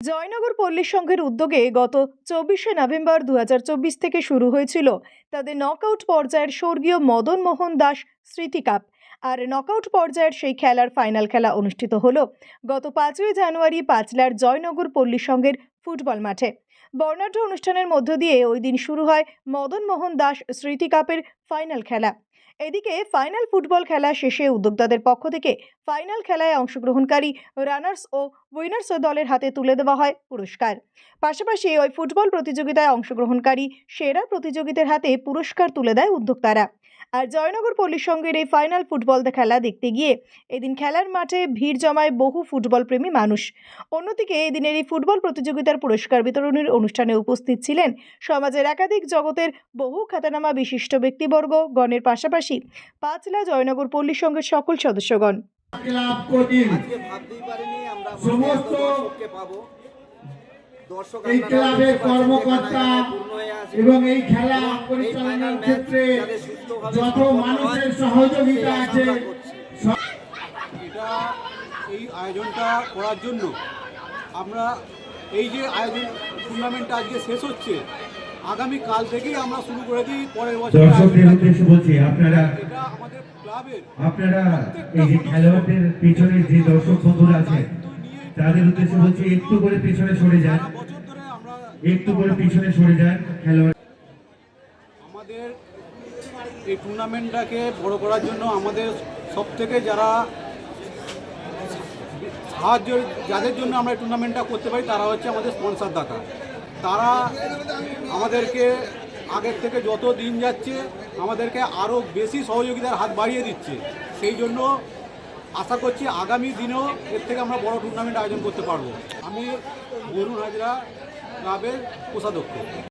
জয়নগর পল্লী সংঘের উদ্যোগে গত চব্বিশে নভেম্বর দু হাজার চব্বিশ থেকে শুরু হয়েছিল তাদের নকআউট পর্যায়ের স্বর্গীয় মদন মোহন দাস স্মৃতি কাপ। আর নকআউট পর্যায়ের সেই খেলার ফাইনাল খেলা অনুষ্ঠিত হল। গত পাঁচই জানুয়ারি পাঁচলার জয়নগর পল্লী সংঘের ফুটবল মাঠে। বর্ণাঢ্য অনুষ্ঠানের মধ্য দিয়ে ওই দিন শুরু হয় মদন মোহন দাস স্মৃতি কাপের ফাইনাল খেলা। এদিকে ফাইনাল ফুটবল খেলা শেষে উদ্যোক্তাদের পক্ষ থেকে ফাইনাল খেলায় অংশগ্রহণকারী রানার্স ও উইনার্স দলের হাতে তুলে দেওয়া হয় পুরস্কার। পাশাপাশি ওই ফুটবল প্রতিযোগিতায় অংশগ্রহণকারী সেরা প্রতিযোগীদের হাতে পুরস্কার তুলে দেয় উদ্যোক্তারা। আর জয়নগর পল্লী সঙ্গের এই ফাইনাল ফুটবল খেলা দেখতে গিয়ে এদিন খেলার মাঠে ভিড় জমায় বহু ফুটবল প্রেমী মানুষ। অন্যদিকে এদিনের এই ফুটবল প্রতিযোগিতার পুরস্কার বিতরণের অনুষ্ঠানে উপস্থিত ছিলেন সমাজের একাধিক জগতের বহু খ্যাতনামা বিশিষ্ট ব্যক্তিবর্গ। গণের পাশাপাশি পাঁচলা জয়নগর পল্লী সংঘের সকল সদস্যগণ। সমস্ত এই ক্লাবের কর্মকর্তা। এবং এই খেলা পরিচালনার ক্ষেত্রে যত মানুষের সহযোগিতা আছে এটা এই আয়োজনটা করার জন্য আমরা এই যে আয়োজন টুর্নামেন্টটা আজকে শেষ হচ্ছে আগামী কাল থেকেই আমরা শুরু করে দিই পরের বছর দর্শকদের উদ্দেশ্যে বলছি আপনারা এটা আমাদের ক্লাবের আপনারা এই যে খেলোয়াড়দের পিছনে যে দর্শক বন্ধুরা আছে তাদের উদ্দেশ্যে বলছি একটু করে পিছনে সরে যান। একটু করে পিছনে সরে যান খেলোয়াড়। আমাদের এই টুর্নামেন্টটাকে বড় করার জন্য আমাদের সব থেকে যারা সাহায্য যাদের জন্য আমরা এই টুর্নামেন্টটা করতে পারি তারা হচ্ছে আমাদের স্পন্সার দাতা। তারা আমাদেরকে আগের থেকে যত দিন যাচ্ছে আমাদেরকে আরও বেশি সহযোগিতার হাত বাড়িয়ে দিচ্ছে। সেই জন্য আশা করছি আগামী দিনেও এর থেকে আমরা বড় টুর্নামেন্ট আয়োজন করতে পারব। আমি বরুণ হাজরা ক্লাবের কোষাধ্যক্ষ।